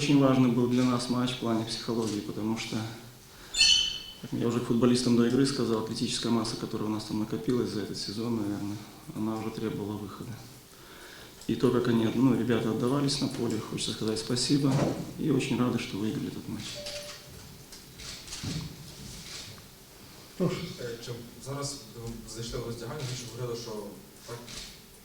очень важный был для нас матч в плане психологии, потому что, как я уже футболистам до игры сказал, атлетическая масса, которая у нас там накопилась за этот сезон, наверное, она уже требовала выхода. И то, как они, ну, ребята отдавались на поле, хочется сказать спасибо. И очень рады, что выиграли этот матч. Прошу. Чи зараз зайшли в ви ж говорили, що так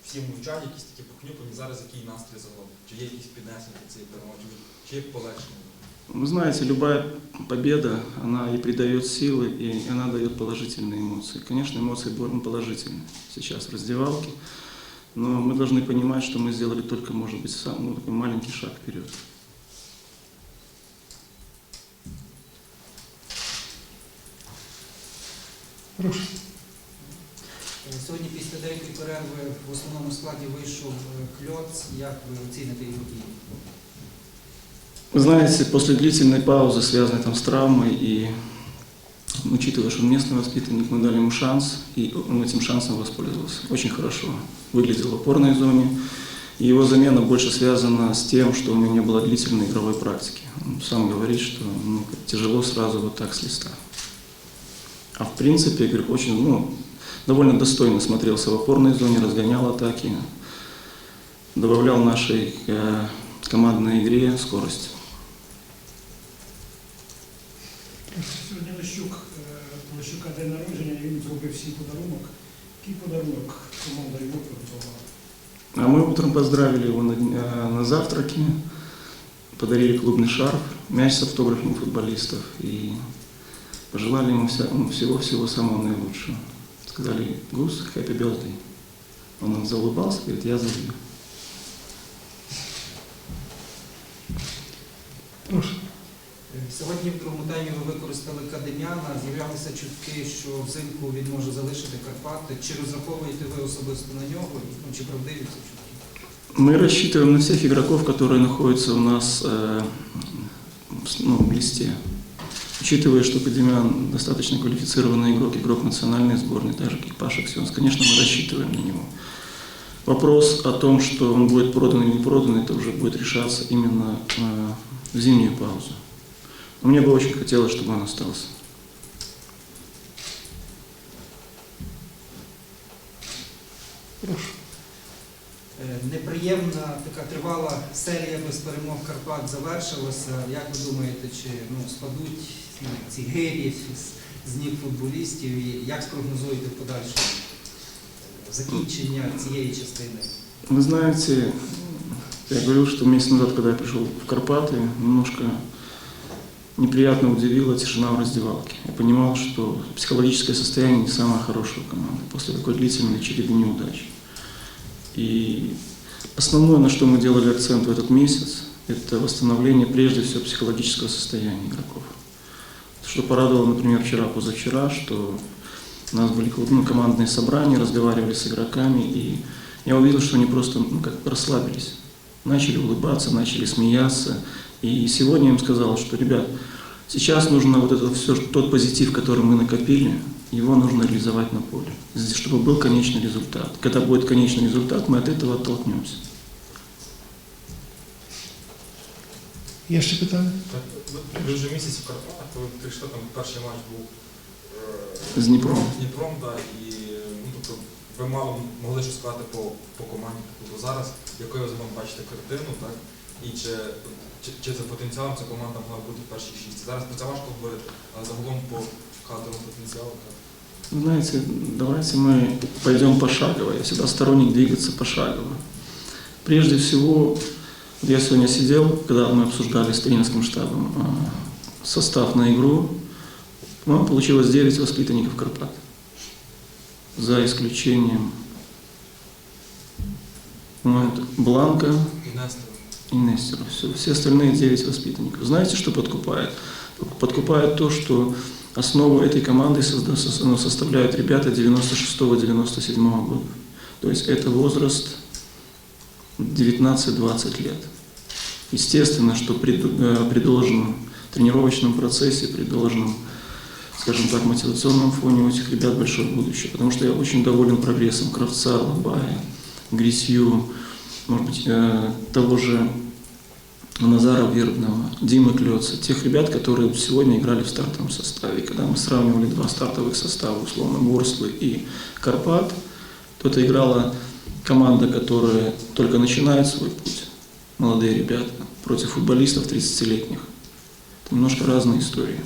всі мовчать, якісь такі похнюпані. Зараз який настрій загалом? Чи є якісь піднесення до цієї перемоги? Чи, чи є полегшення? Вы знаете, любая победа, она и придает силы, и она дает положительные эмоции. Конечно, эмоции были положительные сейчас в раздевалке, но мы должны понимать, что мы сделали только, может быть, сам, ну, такой маленький шаг вперед. Прошу. Е, Сьогодні після деякої перерви в основному складі вийшов е, Кльоц. Як ви оціните його дії? Вы знаете, после длительной паузы, связанной там с травмой, и учитывая, что он местный воспитанник, мы дали ему шанс, и он этим шансом воспользовался. Очень хорошо выглядел в опорной зоне. И его замена больше связана с тем, что у него не было длительной игровой практики. Он сам говорит, что ну, тяжело сразу вот так с листа. А в принципе, я говорю, очень, ну, довольно достойно смотрелся в опорной зоне, разгонял атаки, добавлял нашей э, командной игре скорость. Сьогодні Лещук, е, у Лещука день народження, і він зробив всім подарунок. Який подарунок команда його приготувала? А мы утром поздравили его на, день- э, на завтраке, подарили клубный шарф, мяч с автографами футболистов и пожелали ему вся- ну, всего-всего самого наилучшего. Сказали, Гус, happy birthday. Он заулыбался, говорит, я забью. Прошу. Е, Сьогодні в другому таймі ви використали Кадем'яна. З'являлися чутки, що взимку він може залишити Карпати. Чи розраховуєте ви особисто на нього? Ну, чи правдиві ці чутки? Мы рассчитываем на всех игроков, которые находятся у нас э, с- ну, в листе. Учитывая, что Кадемян достаточно квалифицированный игрок, игрок национальной сборной, так же как Паша Ксенс, конечно, мы рассчитываем на него. Вопрос о том, что он будет продан или не продан, это уже будет решаться именно э, в зимнюю паузу. Но мне бы очень хотелось, чтобы он остался. Прошу. Е, Неприємна така тривала серія без перемог Карпат завершилася. Як ви думаєте, чи ну, спадуть ну, ці гирі з, з ніг футболістів? І як спрогнозуєте в подальшому е, закінчення цієї частини? Вы знаете, я говорил, что месяц назад, когда я пришел в Карпаты, немножко неприятно удивила тишина в раздевалке. Я понимал, что психологическое состояние не самое хорошее у команды после такой длительной череды неудач. И основное, на что мы делали акцент в этот месяц, это восстановление прежде всего психологического состояния игроков. Что порадовало, например, вчера, позавчера, что у нас были ну, командные собрания, разговаривали с игроками, и я увидел, что они просто ну, как расслабились, начали улыбаться, начали смеяться. И сегодня я им сказал, что, ребят, сейчас нужно вот это все, тот позитив, который мы накопили, его нужно реализовать на поле, Здесь, чтобы был конечный результат. Когда будет конечный результат, мы от этого оттолкнемся. Є ще питання? Так, ви- ви вже місяць в Карпатах, коли прийшли там перший матч був е, З Дніпром. з Дніпром, да, і ну, тобто, ви мало могли щось сказати по, по команді. Тобто зараз, якою ви загалом бачите картину, так? І чи, чи, чи за потенціалом ця команда могла бути в першій шісті? Зараз про це важко говорити, але загалом по кадровому потенціалу, так. Вы Знаете, давайте мы пойдем пошагово. Я всегда сторонник двигаться пошагово. Прежде всего, вот я сегодня сидел, когда мы обсуждали с тренерским штабом а, состав на игру, по-моему, получилось 9 воспитанников Карпат. За исключением по-моему, это Бланка І Нестор. и. Все, все остальные 9 воспитанников. Знаете, что подкупает? Подкупает то, что основу этой команды ну, составляют ребята 96-97 года. То есть это возраст 19-20 лет. Естественно, что при, э, при должном тренировочном процессе, при должном, скажем так, мотивационном фоне у этих ребят большое будущее. Потому что я очень доволен прогрессом Кравца, Лобая, Грисью, может быть, э, того же Назара Вербного, Димы Клёца, тех ребят, которые сегодня играли в стартовом составе. Когда мы сравнивали два стартовых состава, условно, Ворслы и Карпат, то это играла команда, которая только начинает свой путь, молодые ребята, против футболистов 30-летних. Это немножко разные истории.